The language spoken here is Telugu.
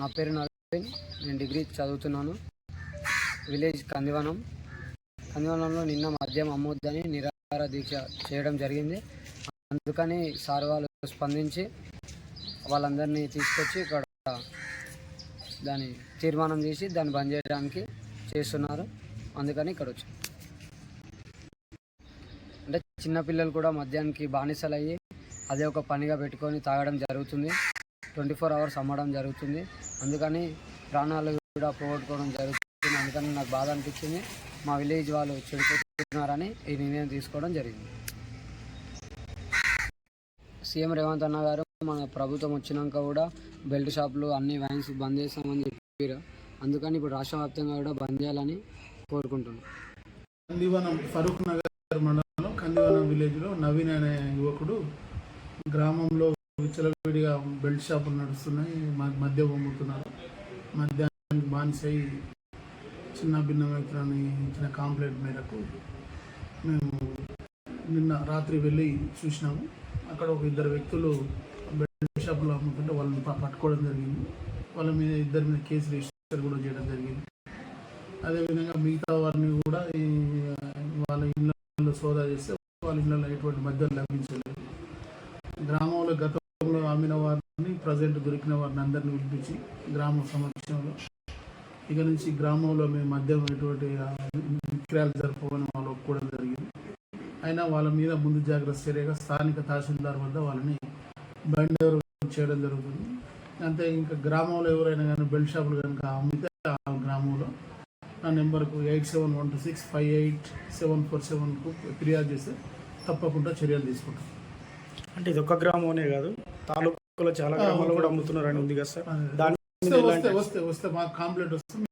నా పేరు నవీన్. నేను డిగ్రీ చదువుతున్నాను. విలేజ్ కందివనం. కందివనంలో నిన్న మద్యం అమ్మొద్దని నిరాహార దీక్ష చేయడం జరిగింది. అందుకని సార్ వాళ్ళు స్పందించి వాళ్ళందరినీ తీసుకొచ్చి ఇక్కడ దాని తీర్మానం చేసి దాన్ని బంద్ చేయడానికి చేస్తున్నారు. అందుకని ఇక్కడ వచ్చాం. అంటే చిన్నపిల్లలు కూడా మద్యానికి బానిసలు అయ్యి అదే ఒక పనిగా పెట్టుకొని తాగడం జరుగుతుంది. ట్వంటీ ఫోర్ అవర్స్ అమ్మడం జరుగుతుంది. అందుకని ప్రాణాలు కూడా పోగొట్టుకోవడం జరుగుతుంది. అందుకని నాకు బాధ అనిపించింది. మా విలేజ్ వాళ్ళు చెడిపోతున్నారని ఈ నిర్ణయం తీసుకోవడం జరిగింది. సీఎం రేవంత్ అన్న గారు మన ప్రభుత్వం వచ్చినాక కూడా బెల్ట్ షాపులు అన్ని వ్యాన్స్ బంద్ చేస్తామని చెప్పారు అందుకని ఇప్పుడు రాష్ట్ర వ్యాప్తంగా కూడా బంద్ చేయాలని కోరుకుంటున్నాం. కందివనం ఫరూక్ నగర్ మండలంలో కందివనం విలేజ్లో నవీన్ అనే యువకుడు గ్రామంలో విచ్చలవిడిగా బెల్ట్ షాపులు నడుస్తున్నాయి మ- మద్యం అమ్ముతున్నారు. మద్యానికి బానిసై చిన్న భిన్న వ్యక్తులని ఇచ్చిన కాంప్లైంట్ మేరకు మేము నిన్న రాత్రి వెళ్ళి చూసినాము. అక్కడ ఒక ఇద్దరు వ్యక్తులు బెల్ట్ షాపులో అమ్ముతుంటే వాళ్ళని పట్టుకోవడం జరిగింది. వాళ్ళ మీద ఇద్దరి మీద కేసు రిజిస్టర్ కూడా చేయడం జరిగింది. అదేవిధంగా మిగతా వారిని కూడా వాళ్ళ ఇళ్ళలో సోదా చేస్తే వాళ్ళ ఇళ్ళలో ఎటువంటి మద్యం లభించలేదు. గ్రామంలో గత అమ్మిన వారిని ప్రజెంట్ దొరికిన వారిని అందరినీ పిలిపించి గ్రామ సమక్షంలో ఇక నుంచి గ్రామంలో మేము మద్యం ఎటువంటి విక్రయాలు జరపవని వాళ్ళు ఒప్పుకోవడం జరిగింది. అయినా వాళ్ళ మీద ముందు జాగ్రత్త చర్యగా స్థానిక తహసీల్దార్ వద్ద వాళ్ళని బండి చేయడం జరుగుతుంది. అంతే ఇంకా గ్రామంలో ఎవరైనా కానీ బెల్ట్ షాపులు కనుక అమ్మితే ఆ గ్రామంలో నా నెంబర్కు eight seven one two six five eight seven four సెవెన్కు ఫిర్యాదు చేస్తే తప్పకుండా చర్యలు తీసుకుంటాం. అంటే ఇది ఒక్క గ్రామమే కాదు తాలూకాలో చాలా గ్రామాల్లో కూడా అమ్ముతున్నారని ఉంది కదా సార్. దాని వస్తే వస్తే వస్తే వస్తే మాకు కాంప్లైంట్ వస్తే